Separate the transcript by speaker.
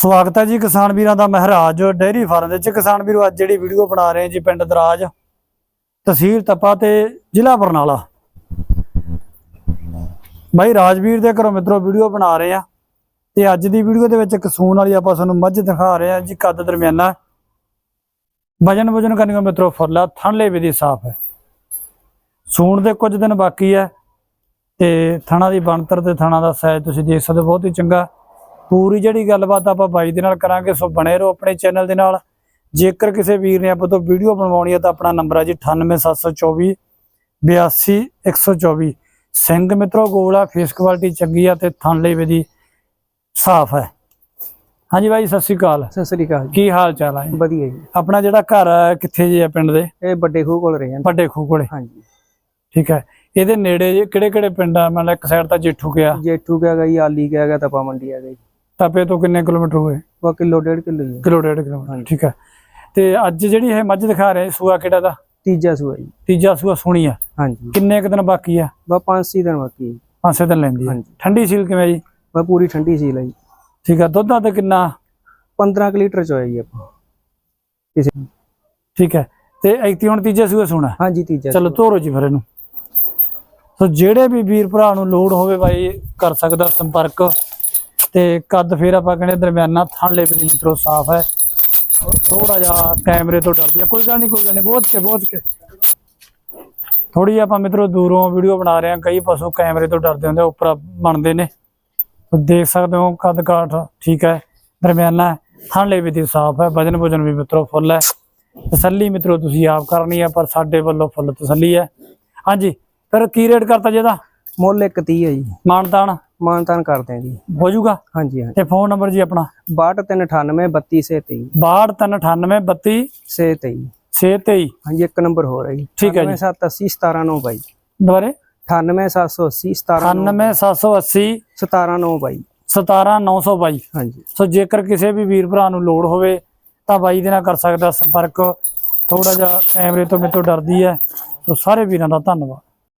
Speaker 1: ਸਵਾਗਤ ਹੈ ਜੀ ਕਿਸਾਨ ਵੀਰਾਂ ਦਾ ਮਹਾਰਾਜ ਡੇਅਰੀ ਫਾਰਮ ਦੇ ਵਿੱਚ। ਕਿਸਾਨ ਵੀਰੋ, ਅੱਜ ਜਿਹੜੀ ਵੀਡੀਓ ਬਣਾ ਰਹੇ ਜੀ ਪਿੰਡ ਦਰਾਜ ਤਹਿਸੀਲ ਤਪਾ ਤੇ ਜ਼ਿਲ੍ਹਾ ਬਰਨਾਲਾ। ਬਾਈ ਰਾਜਵੀਰ ਦੇ ਘਰੋਂ ਮਿੱਤਰੋ, ਵੀਡੀਓ ਬਣਾ ਰਹੇ ਆ ਤੇ ਅੱਜ ਦੀ ਵੀਡੀਓ ਦੇ ਵਿੱਚ ਕਸੂਨ ਵਾਲੀ ਆਪਾਂ ਤੁਹਾਨੂੰ ਮੱਝ ਦਿਖਾ ਰਹੇ ਆ ਜੀ, ਕੱਦ ਦਰਮਿਆਨਾ। ਵਜਨ ਵਜਨ ਕਰਨੀਓ ਮਿੱਤਰੋ, ਫੁੱਲਾ ਥਣਲੇ ਵੀ ਦੀ ਸਾਫ਼ ਹੈ। ਸੂਣ ਦੇ ਕੁਝ ਦਿਨ ਬਾਕੀ ਹੈ ਤੇ ਥਣਾ ਦੀ ਬਣਤਰ ਤੇ ਥਣਾ ਦਾ ਸਾਈਜ਼ ਤੁਸੀਂ ਦੇਖ ਸਕਦੇ ਹੋ, ਬਹੁਤ ਹੀ ਚੰਗਾ। ਪੂਰੀ ਜਿਹੜੀ ਗੱਲਬਾਤ ਆਪਾਂ ਬਾਈ ਦੇ ਨਾਲ ਕਰਾਂਗੇ ਸੋ ਬਣੇ ਰਹੋ ਆਪਣੇ ਚੈਨਲ ਦੇ ਨਾਲ। ਜੇਕਰ ਕਿਸੇ ਵੀਰ ਨੇ ਆਪਾਂ ਤੋਂ ਵੀਡੀਓ ਬਣਵਾਉਣੀ ਹੈ ਤਾਂ ਆਪਣਾ ਨੰਬਰ ਹੈ ਜੀ 98724 82124 ਸਿੰਘ ਮਿੱਤਰੋ ਗੋਲਾ ਫੇਸ ਕੁਆਲਿਟੀ ਚੰਗੀ ਆ ਤੇ ਥਣ ਲਈ ਵੀ ਸਾਫ਼ ਹੈ। ਹਾਂਜੀ ਬਾਈ ਸਤਿ ਸ਼੍ਰੀ ਅਕਾਲ।
Speaker 2: ਸਤਿ ਸ੍ਰੀ ਅਕਾਲ ਜੀ।
Speaker 1: ਕੀ ਹਾਲ ਚਾਲ ਹੈ
Speaker 2: ਵਧੀਆ ਜੀ।
Speaker 1: ਆਪਣਾ ਜਿਹੜਾ ਘਰ ਕਿੱਥੇ ਜੀ ਹੈ ਪਿੰਡ ਦੇ?
Speaker 2: ਇਹ ਵੱਡੇ ਖੂਹ ਕੋਲ ਰਹੇ ਹਾਂ।
Speaker 1: ਵੱਡੇ ਖੂਹ ਕੋਲੇ।
Speaker 2: ਹਾਂਜੀ।
Speaker 1: ਠੀਕ ਹੈ। ਇਹਦੇ ਨੇੜੇ ਕਿਹੜੇ ਕਿਹੜੇ ਪਿੰਡ ਆ? ਮਤਲਬ ਇੱਕ ਸਾਈਡ ਤਾਂ ਜੇਠੂ ਗਿਆ
Speaker 2: ਜੇਠੂ ਗਿਆ ਗਈ ਆਲੀ ਗਿਆ ਗਿਆ ਤਪਾ ਮੰਡੀ ਆ ਗਈ
Speaker 1: ਤਪੇ ਤੋਂ ਕਿੰਨੇ ਕਿਲੋਮੀਟਰ ਹੋਏ?
Speaker 2: ਉਹ ਕਿਲੋ ਡੇਢ ਕਿਲੋ ਹੀ ਹੈ।
Speaker 1: ਕਿਲੋ ਡੇਢ ਕਿਲੋਮੀਟਰ ਠੀਕ ਹੈ। ਤੇ ਅੱਜ ਜਿਹੜੀ ਇਹ ਮੱਝ ਦਿਖਾ ਰਹੇ ਸੂਆ ਕਿਹੜਾ ਦਾ?
Speaker 2: ਤੀਜਾ ਸੂਆ ਜੀ।
Speaker 1: ਤੀਜਾ ਸੂਆ ਸੋਹਣੀ ਆ।
Speaker 2: ਹਾਂਜੀ।
Speaker 1: ਕਿੰਨੇ ਕੁ ਦਿਨ ਬਾਕੀ ਆ?
Speaker 2: ਪੰਜ ਛੇ ਦਿਨ ਬਾਕੀ ਜੀ।
Speaker 1: ਪੰਜ ਛੇ ਦਿਨ ਲੈਂਦੀ
Speaker 2: ਹਾਂਜੀ।
Speaker 1: ਠੰਡੀ ਸੀਲ ਕਿਵੇਂ ਜੀ?
Speaker 2: ਬਾ ਪੂਰੀ ਠੰਡੀ ਸੀ ਲਈ
Speaker 1: ਠੀਕ ਆ ਦੁੱਧ ਦਾ ਕਿੰਨਾ?
Speaker 2: 15 ਕੁ ਲੀਟਰ ਚ ਹੋਇਆ ਜੀ ਆਪਾਂ। ਕਿਸੇ
Speaker 1: ਠੀਕ ਹੈ। ਤੇ ਐਤੀ ਹੁਣ ਤੀਜਾ ਸੂਆ ਸੋਣਾ
Speaker 2: ਹਾਂਜੀ ਤੀਜਾ
Speaker 1: ਚਲੋ ਤੋਰੋ ਜੀ ਫਿਰ ਇਹਨੂੰ। ਸੋ ਜਿਹੜੇ ਵੀ ਵੀਰ ਭਰਾ ਨੂੰ ਲੋੜ ਹੋਵੇ ਬਾਈ ਕਰ ਸਕਦਾ ਸੰਪਰਕ। ਤੇ ਕੱਦ ਫੇਰ ਆਪਾਂ ਕਹਿੰਦੇ ਦਰਮਿਆਨਾ ਥਣ ਲੈ ਵੀ ਮਿੱਤਰੋ ਸਾਫ਼ ਹੈ। ਥੋੜਾ ਜਿਹਾ ਕੈਮਰੇ ਤੋਂ ਡਰਦੀ ਆ। ਕੋਈ ਗੱਲ ਨਹੀਂ ਕੋਈ ਗੱਲ ਨਹੀਂ। ਬਹੁਤ ਕੇ ਬਹੁਤ ਕੇ। ਥੋੜੀ ਆਪਾਂ ਮਿੱਤਰੋ ਦੂਰੋਂ ਵੀਡੀਓ ਬਣਾ ਰਹੇ ਆ ਕਈ ਪਸ਼ੂ ਕੈਮਰੇ ਤੋਂ ਡਰਦੇ ਹੁੰਦੇ ਆ, ਉੱਪਰ ਬਣਦੇ ਨੇ। ਦੇਖ ਸਕਦੇ ਹੋ ਕੱਦ ਕਾਠ ਠੀਕ ਹੈ ਦਰਮਿਆਨਾ ਥਣ ਲੈ ਵੀ ਸਾਫ਼ ਹੈ। ਵਜਨ ਵਜਨ ਵੀ ਮਿੱਤਰੋ ਫੁੱਲ ਹੈ। ਤਸੱਲੀ ਮਿੱਤਰੋ ਤੁਸੀਂ ਆਪ ਕਰਨੀ ਹੈ ਪਰ ਸਾਡੇ ਵੱਲੋਂ ਫੁੱਲ ਤਸੱਲੀ ਹੈ। ਹਾਂਜੀ ਫਿਰ ਕੀ ਰੇਟ ਕਰਤਾ ਜਿਹਦਾ
Speaker 2: ਮੁੱਲ ਇੱਕ 30 ਹੈ ਜੀ।
Speaker 1: ਮਾਨਤਾਨ?
Speaker 2: ਮਾਨਤਾਨ ਕਰਦੇ ਹਾਂ ਜੀ।
Speaker 1: ਹੋ ਜਾਊਗਾ
Speaker 2: ਹਾਂਜੀ ਹਾਂਜੀ।
Speaker 1: ਤੇ ਫੋਨ ਨੰਬਰ ਜੀ ਆਪਣਾ?
Speaker 2: 6298 32 ਸੇ 23
Speaker 1: 6298 32
Speaker 2: ਸੇ 23
Speaker 1: 623
Speaker 2: ਹਾਂਜੀ ਇੱਕ ਨੰਬਰ ਹੋ ਰਿਹਾ ਜੀ।
Speaker 1: ਠੀਕ ਹੈ ਜੀ।
Speaker 2: 9780 179 ਬਾਈ।
Speaker 1: ਦੁਬਾਰੇ?
Speaker 2: 98780 179
Speaker 1: 98780
Speaker 2: 179 ਬਾਈ।
Speaker 1: 17922
Speaker 2: ਹਾਂਜੀ।
Speaker 1: ਸੋ ਜੇਕਰ ਕਿਸੇ ਵੀ ਵੀਰ ਭਰਾ ਨੂੰ ਲੋੜ ਹੋਵੇ ਤਾਂ ਬਾਈ ਦੇ ਨਾਲ ਕਰ ਸਕਦਾ ਸੰਪਰਕ। ਥੋੜਾ ਜਿਹਾ ਕੈਮਰੇ ਤੋਂ ਮੇਰੇ ਤੋਂ ਡਰਦੀ ਹੈ। ਸੋ ਸਾਰੇ ਵੀਰਾਂ ਦਾ ਧੰਨਵਾਦ।